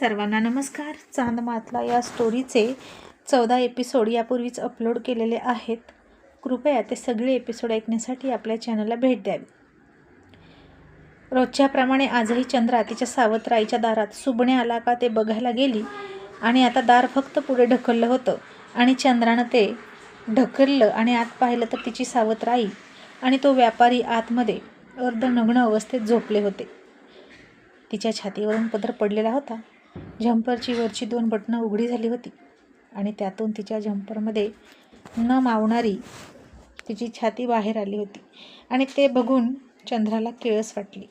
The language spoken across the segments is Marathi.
सर्वांना नमस्कार. चांदमातला या स्टोरीचे चौदा एपिसोड यापूर्वीच अपलोड केलेले आहेत. कृपया ते सगळे एपिसोड ऐकण्यासाठी आपल्या चॅनलला भेट द्यावी. रोजच्याप्रमाणे आजही चंद्रा तिच्या सावत्राईच्या दारात सुबणे आला का ते बघायला गेली आणि आता दार फक्त पुढे ढकललं होतं आणि चंद्रानं ते ढकललं आणि आत पाहिलं तर तिची सावत्राई आणि तो व्यापारी आतमध्ये अर्धनग्न अवस्थेत झोपले होते. तिच्या छातीवरून पदर पडलेला होता. झंपरची वरची दोन बटणं उघडी झाली होती आणि त्यातून तिच्या झंपरमध्ये न मावणारी तिची छाती बाहेर आली होती. आणि ते बघून चंद्राला केळस वाटली.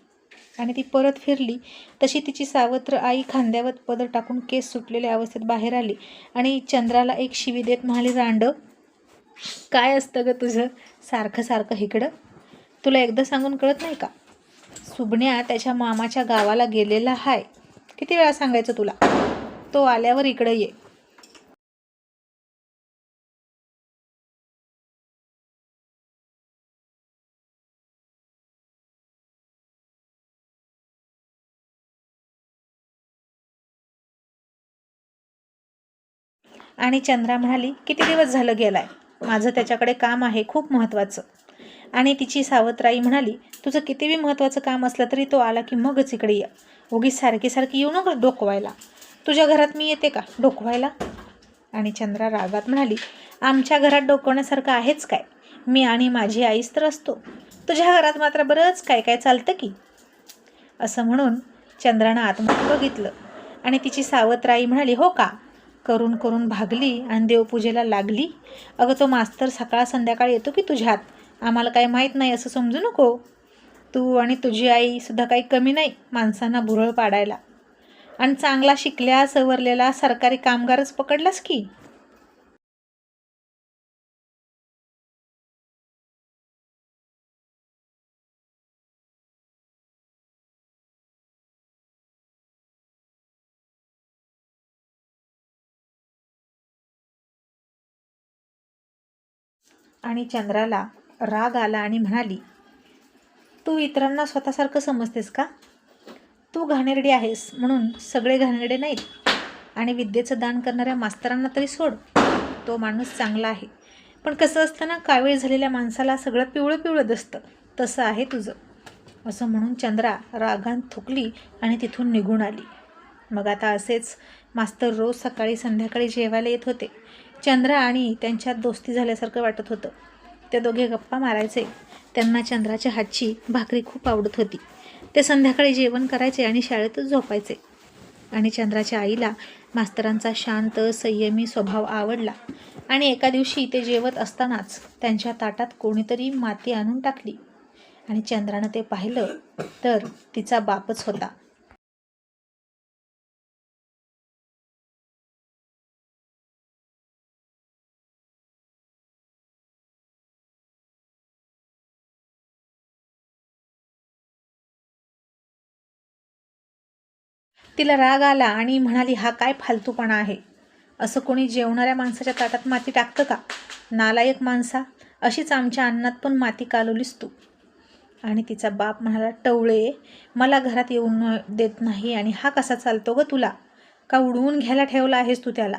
आणि ती परत फिरली. तशी तिची सावत्र आई खांद्यावर पदर टाकून केस सुटलेल्या अवस्थेत बाहेर आली. आणि चंद्राला एक शिवी देत म्हणाली रांड काय असतं ग तुझं? सारखं सारखं इकडं तुला एकदा सांगून कळत नाही का? सुबण्या त्याच्या मामाच्या गावाला गेलेला हाय. किती वेळा सांगायचं तुला? तो आल्यावर इकडं ये. आणि चंद्रा म्हणाली किती दिवस झालं गेलाय? माझं त्याच्याकडे काम आहे खूप महत्त्वाचं. आणि तिची सावत्राई म्हणाली तुझं कितीबी महत्त्वाचं काम असलं तरी तो आला की मगच इकडे ये. उगीच सारखी सारखी येऊ नको डोकवायला. तुझ्या घरात मी येते का? डोकवायला? आणि चंद्रा रागात म्हणाली आमच्या घरात डोकवण्यासारखं आहेच काय? मी आणि माझी आईच तर असतो. तुझ्या घरात मात्र बरंच काय काय चालतं की? असं म्हणून चंद्रानं आतमध्ये बघितलं आणि तिची सावत्राई म्हणाली हो का? करून करून भागली आणि देवपूजेला लागली. अगं तो मास्तर सकाळ संध्याकाळ येतो की तुझ्यात? आम्हाला काही माहीत नाही असं समजू नको. तू आणि तुझी आईसुद्धा काही कमी नाही माणसांना भुरळ पाडायला. आणि चांगला शिकल्या सवरलेला सरकारी कामगारच पकडलास की? आणि चंद्राला राग आला आणि म्हणाली तू इतरांना स्वतःसारखं समजतेस का? तू घाणेरडी आहेस म्हणून सगळे घाणेरडे नाहीत. आणि विद्येचं दान करणाऱ्या मास्तरांना तरी सोड. तो माणूस चांगला आहे. पण कसं असतं ना कावीळ झालेल्या माणसाला सगळं पिवळं पिवळं दिसतं. तसं आहे तुझं. असं म्हणून चंद्रा रागान थुकली आणि तिथून निघून आली. मग आता असेच मास्तर रोज सकाळी संध्याकाळी जेवायला येत होते. चंद्रा आणि त्यांच्यात दोस्ती झाल्यासारखं वाटत होतं. ते दोघे गप्पा मारायचे. त्यांना चंद्राच्या हातची भाकरी खूप आवडत होती. ते संध्याकाळी जेवण करायचे आणि शाळेतच झोपायचे. आणि चंद्राच्या आईला मास्तरांचा शांत संयमी स्वभाव आवडला. आणि एका दिवशी ते जेवत असतानाच त्यांच्या ताटात कोणीतरी माती आणून टाकली. आणि चंद्रानं ते पाहिलं तर तिचा बापच होता. तिला राग आला आणि म्हणाली हा काय फालतूपणा आहे? असं कोणी जेवणाऱ्या माणसाच्या ताटात माती टाकतं का? नालायक माणसा अशीच आमच्या अन्नात पण माती कालवलीस तू. आणि तिचा बाप म्हणाला टवळे मला घरात येऊन देत नाही आणि हा कसा चालतो ग तुला? का उडवून घ्यायला ठेवला आहेस तू त्याला?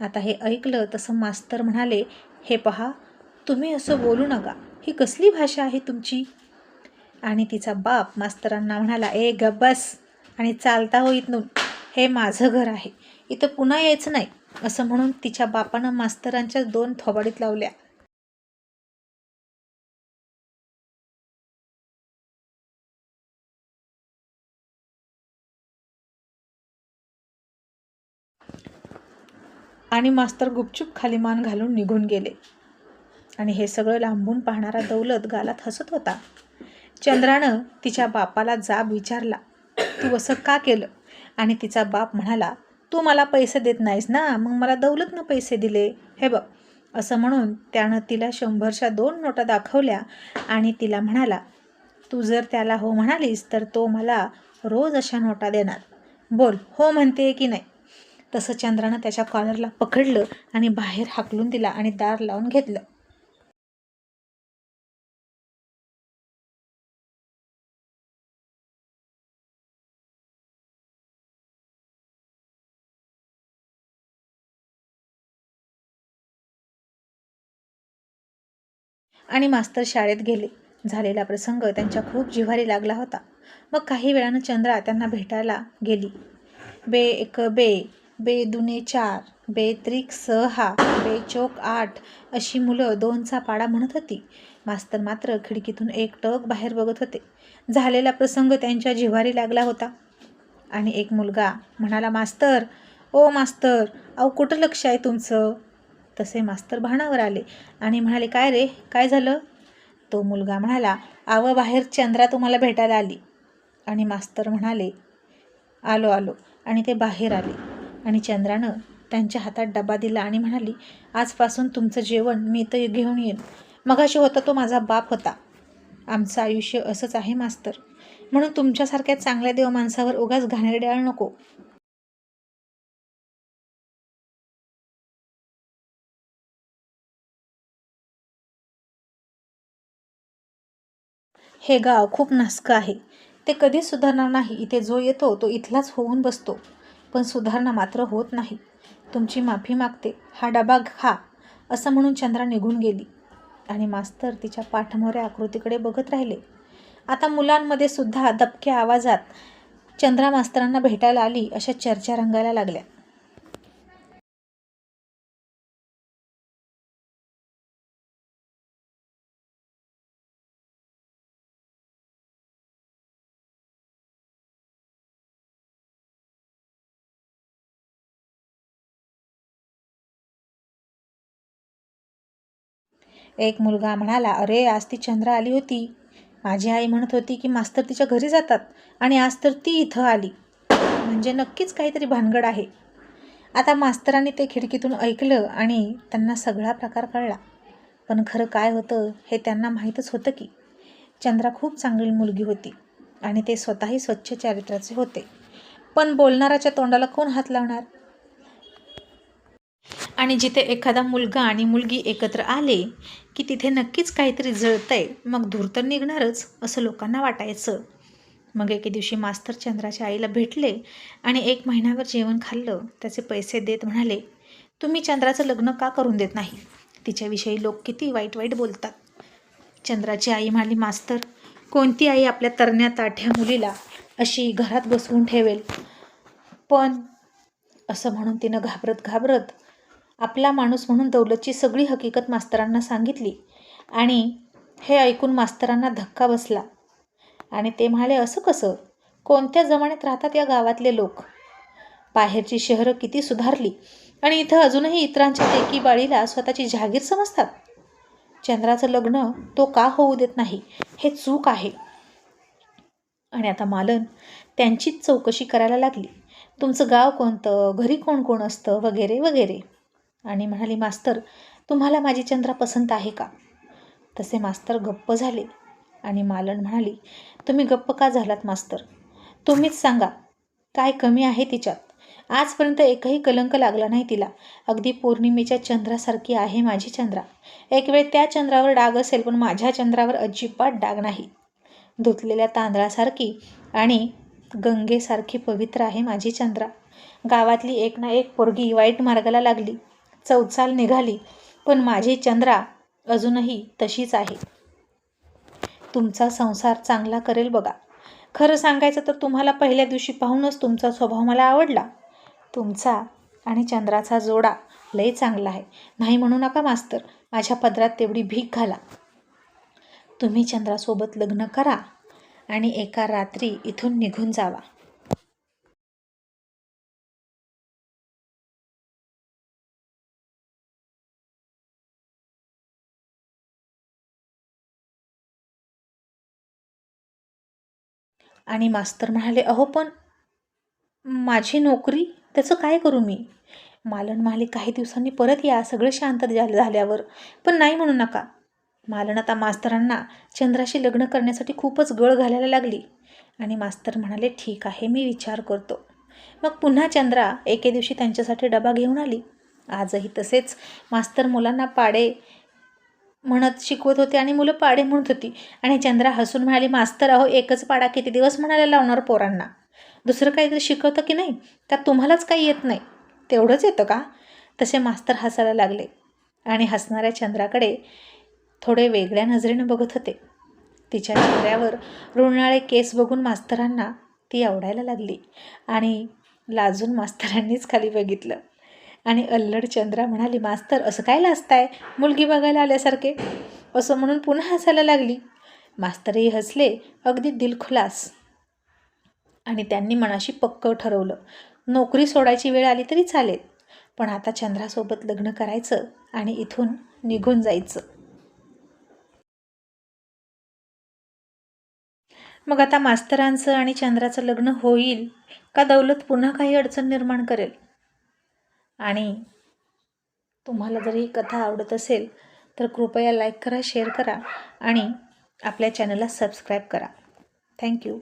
आता हे ऐकलं तसं मास्तर म्हणाले हे पहा तुम्ही असं बोलू नका. ही कसली भाषा आहे तुमची? आणि तिचा बाप मास्तरांना म्हणाला ए गब्बस आणि चालता हो इथून हे माझं घर आहे. इथं पुन्हा यायचं नाही असं म्हणून तिच्या बापानं मास्तरांच्या दोन थोबाडीत लावल्या. आणि मास्तर गुपचूप खाली मान घालून निघून गेले. आणि हे सगळं लांबून पाहणारा दौलत गालात हसत होता. चंद्रानं तिच्या बापाला जाब विचारला. तू असं का केलं? आणि तिचा बाप म्हणाला तू मला पैसे देत नाहीस ना मग मला दौलतनं पैसे दिले. हे बघ असं म्हणून त्यानं तिला शंभरच्या दोन नोटा दाखवल्या आणि तिला म्हणाला तू जर त्याला हो म्हणालीस तर तो मला रोज अशा नोटा देणार. बोल हो म्हणते की नाही? तसं चंद्रानं त्याच्या कॉलरला पकडलं आणि बाहेर हाकलून दिला आणि दार लावून घेतलं. आणि मास्तर शाळेत गेले. झालेला प्रसंग त्यांच्या खूप जिव्हारी लागला होता. मग काही वेळानं चंद्रा त्यांना भेटायला गेली. बे एक बे बे दुने चार बे त्रिक सहा बे चोक आठ अशी मुलं दोनचा पाडा म्हणत होती. मास्तर मात्र खिडकीतून एक टक बाहेर बघत होते. झालेला प्रसंग त्यांच्या जिव्हारी लागला होता. आणि एक मुलगा म्हणाला मास्तर ओ मास्तर अहो कुठं लक्ष आहे तुमचं? तसे मास्तर भानावर आले आणि म्हणाले काय रे काय झालं? तो मुलगा म्हणाला आव बाहेर चंद्रा तुम्हाला भेटायला आली. आणि मास्तर म्हणाले आलो आलो. आणि ते बाहेर आले. आणि चंद्रानं त्यांच्या हातात डबा दिला आणि म्हणाली आजपासून तुमचं जेवण मी इथं घेऊन येईन. मगाशी होता तो माझा बाप होता. आमचं आयुष्य असंच आहे मास्तर. म्हणून तुमच्यासारख्या चांगल्या देव माणसावर उगाच घाणेरड्याळ नको. हे गाव खूप नासकं आहे. ते कधीच सुधारणार नाही. इथे जो येतो तो इथलाच होऊन बसतो. पण सुधारणा मात्र होत नाही. तुमची माफी मागते. हा डबा खा असं म्हणून चंद्रा निघून गेली. आणि मास्तर तिच्या पाठमोऱ्या आकृतीकडे बघत राहिले. आता मुलांमध्ये सुद्धा दबक्या आवाजात चंद्रा मास्तरांना भेटायला आली अशा चर्चा रंगायला लागल्या. एक मुलगा म्हणाला अरे आज ती चंद्रा आली होती. माझी आई म्हणत होती की मास्तर तिच्या घरी जातात आणि आज तर ती इथं आली. म्हणजे नक्कीच काहीतरी भानगड आहे. आता मास्तरांनी ते खिडकीतून ऐकलं आणि त्यांना सगळा प्रकार कळला. पण खरं काय होतं हे त्यांना माहीतच होतं की चंद्रा खूप चांगली मुलगी होती आणि ते स्वतःही स्वच्छ चारित्र्याचे होते. पण बोलणाराच्या तोंडाला कोण हात लावणार? आणि जिथे एखादा मुलगा आणि मुलगी एकत्र आले की तिथे नक्कीच काहीतरी जळतंय मग धूर तर निघणारच असं लोकांना वाटायचं. मग एके दिवशी मास्तर चंद्राच्या आईला भेटले आणि एक महिन्यावर जेवण खाल्लं त्याचे पैसे देत म्हणाले तुम्ही चंद्राचं लग्न का करून देत नाही? तिच्याविषयी लोक किती वाईट वाईट बोलतात. चंद्राची आई म्हणाली मास्तर कोणती आई आपल्या तरण्या ताठ्या मुलीला अशी घरात बसवून ठेवेल? पण असं म्हणून तिनं घाबरत घाबरत आपला माणूस म्हणून दौलतची सगळी हकीकत मास्तरांना सांगितली आणि हे ऐकून मास्तरांना धक्का बसला. आणि ते म्हणाले असं कसं? कोणत्या जमान्यात राहतात या गावातले लोक? बाहेरची शहरं किती सुधारली आणि इथं अजूनही इतरांच्या एकी बाळीला स्वतःची जहागीर समजतात? चंद्राचं लग्न तो का होऊ देत नाही हे चूक आहे. आणि आता मालन त्यांचीच चौकशी करायला लागली. तुमचं गाव कोणतं? घरी कोण कोण असतं? वगैरे वगैरे. आणि म्हणाली मास्तर तुम्हाला माझी चंद्रा पसंत आहे का? तसे मास्तर गप्प झाले आणि मालन म्हणाली तुम्ही गप्प का झालात मास्तर? तुम्हीच सांगा काय कमी आहे तिच्यात? आजपर्यंत एकही कलंक लागला नाही तिला. अगदी पौर्णिमेच्या चंद्रासारखी आहे माझी चंद्रा. एक वेळ त्या चंद्रावर डाग असेल पण माझ्या चंद्रावर अजिबात डाग नाही. धुतलेल्या तांदळासारखी आणि गंगेसारखी पवित्र आहे माझी चंद्रा. गावातली एक ना एक पोरगी वाईट मार्गाला लागली. चौचाल निघाली पण माझी चंद्रा अजूनही तशीच आहे. तुमचा संसार चांगला करेल बघा. खरं सांगायचं तर तुम्हाला पहिल्या दिवशी पाहूनच तुमचा स्वभाव मला आवडला. तुमचा आणि चंद्राचा जोडा लय चांगला आहे. नाही म्हणू नका मास्तर माझ्या पदरात तेवढी भीक घाला. तुम्ही चंद्रासोबत लग्न करा आणि एका रात्री इथून निघून जावा. आणि मास्तर म्हणाले अहो पण माझी नोकरी त्याचं काय करू मी? मालन म्हणाले काही दिवसांनी परत या सगळे शांत झालं झाल्यावर. पण नाही म्हणू नका. मालन आता मास्तरांना चंद्राशी लग्न करण्यासाठी खूपच गळ घालायला लागली. आणि मास्तर म्हणाले ठीक आहे मी विचार करतो. मग पुन्हा चंद्रा एके दिवशी त्यांच्यासाठी डबा घेऊन आली. आजही तसेच मास्तर मुलांना पाडे म्हणत शिकवत होते आणि मुलं पाडे म्हणत होती. आणि चंद्रा हसून म्हणाली मास्तर अहो एकच पाडा किती दिवस म्हणायला लावणार पोरांना? दुसरं काहीतरी शिकवतं की नाही? त्यात तुम्हालाच काही येत नाही. तेवढंच येतं का? तसे मास्तर हसायला लागले. आणि हसणाऱ्या चंद्राकडे थोडे वेगळ्या नजरेनं बघत होते. तिच्या चेहऱ्यावर रुणाळे केस बघून मास्तरांना ती आवडायला लागली आणि लाजून मास्तरांनीच खाली बघितलं. आणि अल्लड चंद्रा म्हणाली मास्तर असं काय लाजताय मुलगी बघायला आल्यासारखे? असं म्हणून पुन्हा हसायला लागली. मास्तरही हसले अगदी दिलखुलास. आणि त्यांनी मनाशी पक्क ठरवलं नोकरी सोडायची वेळ आली तरी चालेल पण आता चंद्रासोबत लग्न करायचं आणि इथून निघून जायचं. मग आता मास्तरांचं आणि चंद्राचं लग्न होईल का? दौलत पुन्हा काही अडचण निर्माण करेल? आणि तुम्हाला जर ही कथा आवडत असेल तर कृपया लाईक करा शेअर करा आणि आपल्या चॅनलला सबस्क्राईब करा. थँक्यू